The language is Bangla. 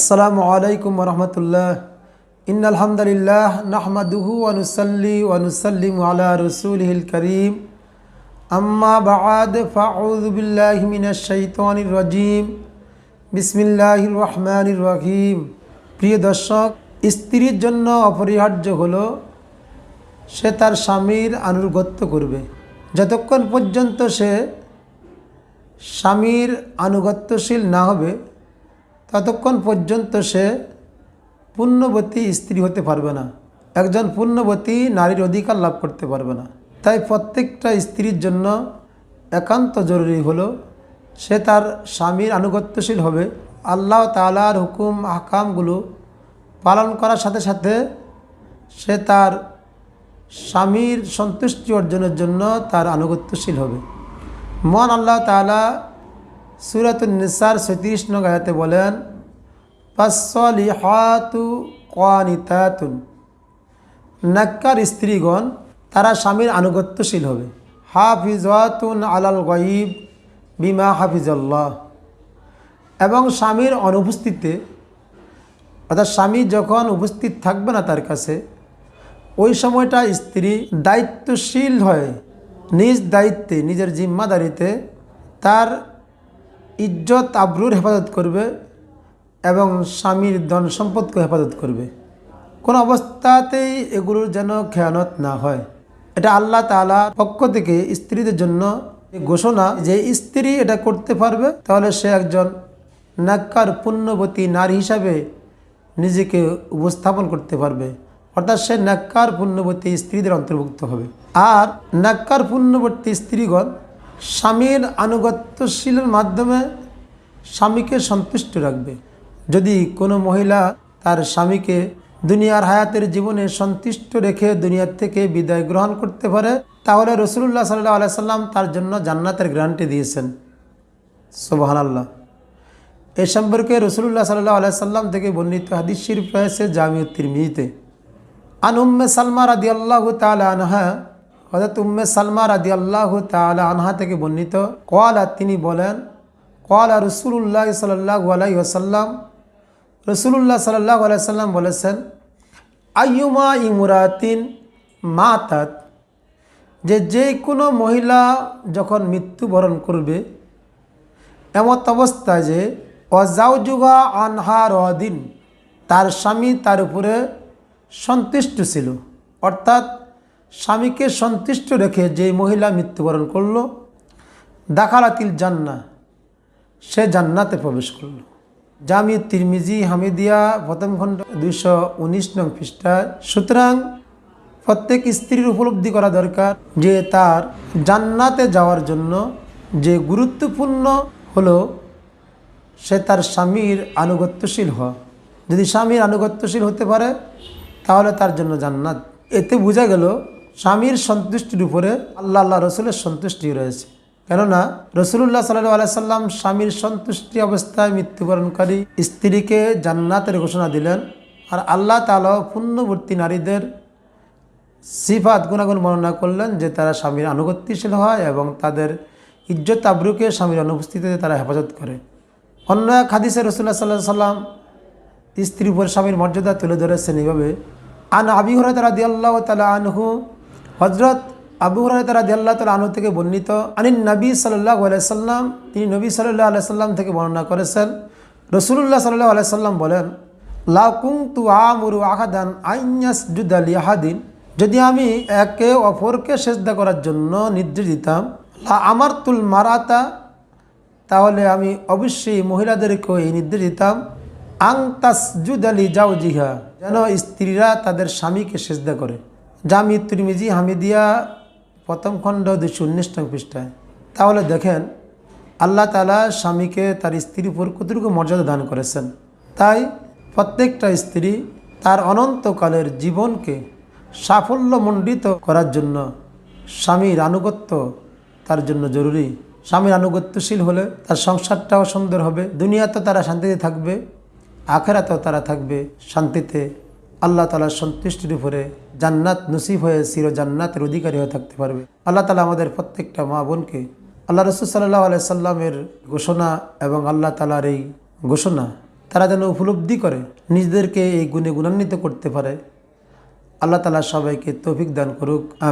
আসসালামু আলাইকুম রহমতুল্লাহ। ইন আলহামদুলিল্লাহ নাহমাদুহু ওয়ানুসাল্লি ওয়ানুসাল্লিম আলা রসুলহিল করিম। আম্মা বাদ ফাউযু বিল্লাহি মিনাশ শাইতানির রাজিম। বিসমিল্লাহির রহমানির রহিম। প্রিয় দর্শক, স্ত্রীর জন্য অপরিহার্য হলো সে তার স্বামীর আনুগত্য করবে। যতক্ষণ পর্যন্ত সে স্বামীর আনুগত্যশীল না হবে ততক্ষণ পর্যন্ত সে পুণ্যবতী স্ত্রী হতে পারবে না। একজন পুণ্যবতী নারীর অধিকার লাভ করতে পারবে না। তাই প্রত্যেকটা স্ত্রীর জন্য একান্ত জরুরি হলো সে তার স্বামীর আনুগত্যশীল হবে। আল্লাহ তালার হুকুম, আহকামগুলো পালন করার সাথে সাথে সে তার স্বামীর সন্তুষ্টি অর্জনের জন্য তার আনুগত্যশীল হবে। মন আল্লাহ তালা সুরাতুল নিসার সতীশ নং আয়াতে বলেন পাসলিহাতু কানিতাতুন নাক্কার স্ত্রীগণ, তারা স্বামীর আনুগত্যশীল হবে। হাফিজাতুন আলাল গয়িব বিমা হাফিজাল্লাহ। এবং স্বামীর অনুপস্থিতিতে, অর্থাৎ স্বামী যখন উপস্থিত থাকবে না তার কাছে, ওই সময়টা স্ত্রী দায়িত্বশীল হয় নিজ দায়িত্বে, নিজের জিম্মাদারিতে তার ইজ্জত আবরুর হেফাজত করবে এবং স্বামীর ধন সম্পদকে হেফাজত করবে। কোন অবস্থাতেই এগুলোর যেন খেয়ানত না হয়। এটা আল্লাহ তালা পক্ষ থেকে স্ত্রীদের জন্য ঘোষণা যে স্ত্রী এটা করতে পারবে, তাহলে সে একজন নাক্কার, পুণ্যবতী নারী হিসাবে নিজেকে উপস্থাপন করতে পারবে। অর্থাৎ সে নাক্কার, পুণ্যবতী স্ত্রীদের অন্তর্ভুক্ত হবে। আর নাক্কার পুণ্যবর্তী স্ত্রীগণ স্বামীর আনুগত্যশীলের মাধ্যমে স্বামীকে সন্তুষ্ট রাখবে। যদি কোনো মহিলা তার স্বামীকে দুনিয়ার হায়াতের জীবনে সন্তুষ্ট রেখে দুনিয়ার থেকে বিদায় গ্রহণ করতে পারে, তাহলে রসুল্লাহ সাল্লাহ আলাইসাল্লাম তার জন্য জান্নাতের গ্রান্টি দিয়েছেন। সোবাহান আল্লাহ এ সম্পর্কে রসুল্লাহ সাল্লাহ আলাইসাল্লাম থেকে বর্ণিত হাদিস শরীফ রয়েছে জামিউত্তির মিজিতে আন উম্মে সালমা রাদি আল্লাহ তালা আনহা হজরত উম্মে সালমা রাদি আল্লাহ তালা আনহা থেকে বর্ণিত কোয়ালা তিনি বলেন কোয়ালা রসুল্লাহ সাল্লাহ আলাই ওসাল্লাম রসুল্লাহ সাল্লাহ আলাইসাল্লাম বলেছেন, আইয়ুমা ইমুরাতিন মাতাত যে যে কোনো মহিলা যখন মৃত্যুবরণ করবে, এমত অবস্থা যে অজাউজুগা আনহার অদিন তার স্বামী তার উপরে সন্তুষ্ট ছিল। অর্থাৎ স্বামীকে সন্তুষ্ট রেখে যে মহিলা মৃত্যুবরণ করল, দাখালাতিল জান্না সে জান্নাতে প্রবেশ করল। জামি তিরমিজি, হামিদিয়া, প্রথম খণ্ড, দুইশো উনিশ নং পৃষ্ঠায় সুতরাং প্রত্যেক স্ত্রীর উপলব্ধি করা দরকার যে তার জান্নাতে যাওয়ার জন্য যে গুরুত্বপূর্ণ হলো সে তার স্বামীর আনুগত্যশীল হওয়া। যদি স্বামীর আনুগত্যশীল হতে পারে, তাহলে তার জন্য জান্নাত। এতে বোঝা গেল স্বামীর সন্তুষ্টির উপরে আল্লাহ আল্লাহ রসুলের সন্তুষ্টি রয়েছে। কেননা রসুল্লাহ সাল্লু আলাইসাল্লাম স্বামীর সন্তুষ্টি অবস্থায় মৃত্যুবরণকারী স্ত্রীকে জান্নাতের ঘোষণা দিলেন আর আল্লাহ তালা পুণ্যবর্তী নারীদের সিফাত, গুণাগুণ বর্ণনা করলেন যে তারা স্বামীর আনুগত্যশীল হয় এবং তাদের ইজ্জত আব্রুকে স্বামীর অনুপস্থিতিতে তারা হেফাজত করে। অন্য এক হাদিসে রসুল্লাহ সাল্লাহ সাল্লাম স্ত্রী উপর স্বামীর মর্যাদা তুলে ধরেছেন এইভাবে, আন আবি হরাত রাদি আল্লাহ তালা আনহু হজরত আবু হরাত রাদি আল্লাহ তালা আনহু থেকে বর্ণিত, আনিন নবী সাল্লাহ আলাইসাল্লাম তিনি নবী সাল্লাহ আলাইসাল্লাম থেকে বর্ণনা করেছেন। রসুল্লাহ সাল্লাহ আলাইসাল্লাম বলেন লাকুং তু আমুরু আহাদান আইয়াস জুদালি আহাদিন যদি আমি একে অপরকে সেজদা করার জন্য নির্দেশ দিতাম, লা আমার তুল মারাতা তাহলে আমি অবশ্যই মহিলাদেরকেও এই নির্দেশ দিতাম আং তাসজুদ আলী জিহা যেন স্ত্রীরা তাদের স্বামীকে সেজদা করে। জামি তিরমিজি হামিদিয়া প্রথম খণ্ড দুশো উনিশ নং পৃষ্ঠায়। তাহলে দেখেন, আল্লাহ তালা স্বামীকে তার স্ত্রীর উপর কতটুকু মর্যাদা দান করেছেন। তাই প্রত্যেকটা স্ত্রী তার অনন্তকালের জীবনকে সাফল্যমণ্ডিত করার জন্য স্বামীর আনুগত্য তার জন্য জরুরি। স্বামীর আনুগত্যশীল হলে তার সংসারটাও সুন্দর হবে দুনিয়াতে তারা শান্তিতে থাকবে, আখেরাতেও তারা থাকবে শান্তিতে। আল্লাহ তালার সন্তুষ্টির উপরে জান্নাত নসিব হয়ে চির জান্নাতের অধিকারী হয়ে থাকতে পারবে। আল্লাহ তালা আমাদের প্রত্যেকটা মা বোনকে আল্লাহ রসুল সাল্লাহ আলাই সাল্লামের ঘোষণা এবং আল্লাহ তালার এই ঘোষণা, তারা যেন উপলব্ধি করে, নিজেদেরকে এই গুণে গুণান্বিত করতে পারে। আল্লাহ তালা সবাইকে তৌফিক দান করুক। আমি